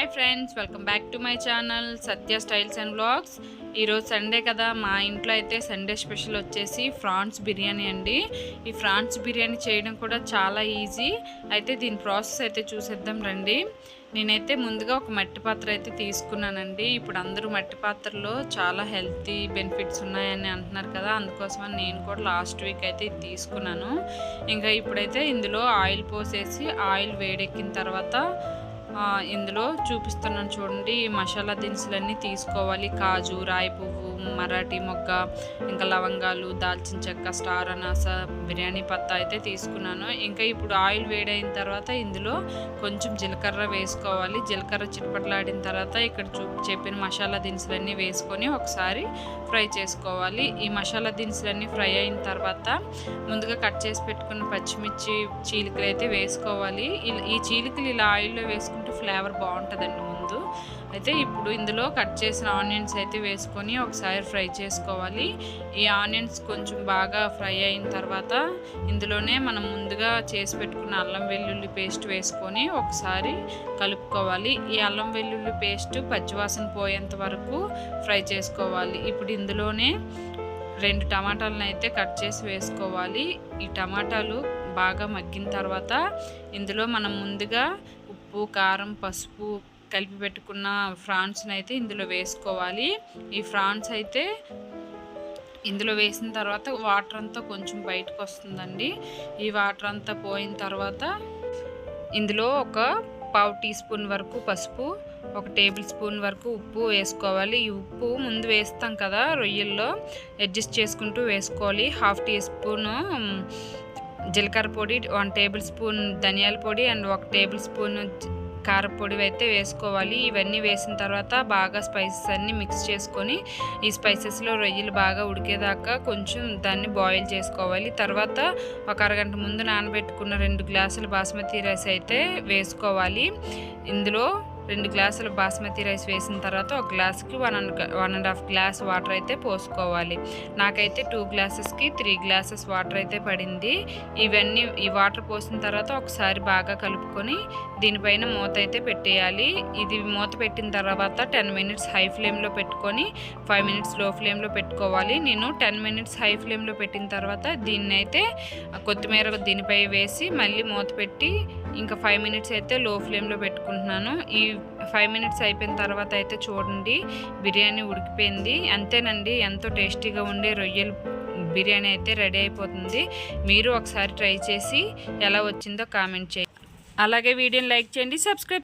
Hi friends welcome back to my channel Satya styles and blogs ఈరోజు Sunday కదా మా ఇంట్లో అయితే సండే స్పెషల్ వచ్చేసి ఫ్రాన్స్ బిర్యానీ అండి. ఈ ఫ్రాన్స్ బిర్యానీ చేయడం కూడా చాలా ఈజీ అయితే దీని ప్రాసెస్ అయితే చూసేద్దాం రండి. నేనైతే ముందుగా ఒక మట్టి పాత్ర అయితే తీసుకున్నానండి. ఇప్పుడు అందరూ మట్టి పాత్రలో చాలా హెల్తీ బెనిఫిట్స్ ఉన్నాయని అంటున్నారు కదా అందుకోసమని నేను కూడా లాస్ట్ వీక్ అయితే ఇది తీసుకున్నాను. ఇంకా ఇప్పుడైతే ఇందులో ఆయిల్ పోసేసి ఆయిల్ వేడెక్కిన తర్వాత ఇందులో చూపిస్తున్నాను చూడండి ఈ మసాలా దినుసులన్నీ తీసుకోవాలి. కాజు రాయి పువ్వు మరాఠీ మొగ్గ ఇంకా లవంగాలు దాల్చిన చెక్క స్టార్ అనాస బిర్యానీ పత్తా అయితే తీసుకున్నాను. ఇంకా ఇప్పుడు ఆయిల్ వేడైన తర్వాత ఇందులో కొంచెం జీలకర్ర వేసుకోవాలి. జీలకర్ర చిటపట్లాడిన తర్వాత ఇక్కడ చూ చెప్పిన మసాలా దినుసులన్నీ వేసుకొని ఒకసారి ఫ్రై చేసుకోవాలి. ఈ మసాలా దినుసులన్నీ ఫ్రై అయిన తర్వాత ముందుగా కట్ చేసి పెట్టుకున్న పచ్చిమిర్చి చీలికలు అయితే వేసుకోవాలి. ఇల్- ఈ చీలికలు ఇలా ఆయిల్లో వేసుకుని వేసుకుంటే ఫ్లేవర్ బాగుంటుందండి ముందు. అయితే ఇప్పుడు ఇందులో కట్ చేసిన ఆనియన్స్ అయితే వేసుకొని ఒకసారి ఫ్రై చేసుకోవాలి. ఈ ఆనియన్స్ కొంచెం బాగా ఫ్రై అయిన తర్వాత ఇందులోనే మనం ముందుగా చేసి పెట్టుకున్న అల్లం వెల్లుల్లి పేస్ట్ వేసుకొని ఒకసారి కలుపుకోవాలి. ఈ అల్లం వెల్లుల్లి పేస్ట్ పచ్చివాసన పోయేంత వరకు ఫ్రై చేసుకోవాలి. ఇప్పుడు ఇందులోనే రెండు టమాటాలను అయితే కట్ చేసి వేసుకోవాలి. ఈ టమాటాలు బాగా మగ్గిన తర్వాత ఇందులో మనం ముందుగా ఉప్పు కారం పసుపు కలిపి పెట్టుకున్న ఫ్రాన్స్ని అయితే ఇందులో వేసుకోవాలి. ఈ ఫ్రాన్స్ అయితే ఇందులో వేసిన తర్వాత వాటర్ అంతా కొంచెం బయటకు వస్తుందండి. ఈ వాటర్ అంతా పోయిన తర్వాత ఇందులో ఒక పావు టీ స్పూన్ వరకు పసుపు ఒక టేబుల్ స్పూన్ వరకు ఉప్పు వేసుకోవాలి. ఈ ఉప్పు ముందు వేస్తాం కదా రొయ్యల్లో అడ్జస్ట్ చేసుకుంటూ వేసుకోవాలి. హాఫ్ టీ స్పూన్ జీలకర్ర పొడి వన్ టేబుల్ స్పూన్ ధనియాల పొడి అండ్ ఒక టేబుల్ స్పూన్ కారపొడి అయితే వేసుకోవాలి. ఇవన్నీ వేసిన తర్వాత బాగా స్పైసెస్ అన్నీ మిక్స్ చేసుకొని ఈ స్పైసెస్లో రొయ్యలు బాగా ఉడికేదాకా కొంచెం దాన్ని బాయిల్ చేసుకోవాలి. తర్వాత ఒక అరగంట ముందు నానబెట్టుకున్న రెండు గ్లాసులు బాస్మతి రైస్ అయితే వేసుకోవాలి. ఇందులో రెండు గ్లాసులు బాస్మతి రైస్ వేసిన తర్వాత ఒక గ్లాస్కి one and one and half glass water అయితే పోసుకోవాలి. నాకైతే టూ గ్లాసెస్కి త్రీ గ్లాసెస్ వాటర్ అయితే పడింది. ఇవన్నీ ఈ వాటర్ పోసిన తర్వాత ఒకసారి బాగా కలుపుకొని దీనిపైన మూత అయితే పెట్టేయాలి. ఇది మూత పెట్టిన తర్వాత టెన్ మినిట్స్ హై ఫ్లేమ్లో పెట్టుకొని ఫైవ్ మినిట్స్లో ఫ్లేమ్లో పెట్టుకోవాలి. నేను టెన్ మినిట్స్ హై ఫ్లేమ్లో పెట్టిన తర్వాత దీన్ని అయితే కొత్తిమీర దీనిపై వేసి మళ్ళీ మూత పెట్టి ఇంకా ఫైవ్ మినిట్స్ అయితే లో ఫ్లేమ్లో పెట్టుకుంటున్నాను. ఈ ఫైవ్ మినిట్స్ అయిపోయిన తర్వాత అయితే చూడండి బిర్యానీ ఉడికిపోయింది. అంతేనండి ఎంతో టేస్టీగా ఉండే రొయ్యలు బిర్యానీ అయితే రెడీ అయిపోతుంది. మీరు ఒకసారి ట్రై చేసి ఎలా వచ్చిందో కామెంట్ చేయండి. అలాగే వీడియోని లైక్ చేయండి సబ్స్క్రైబ్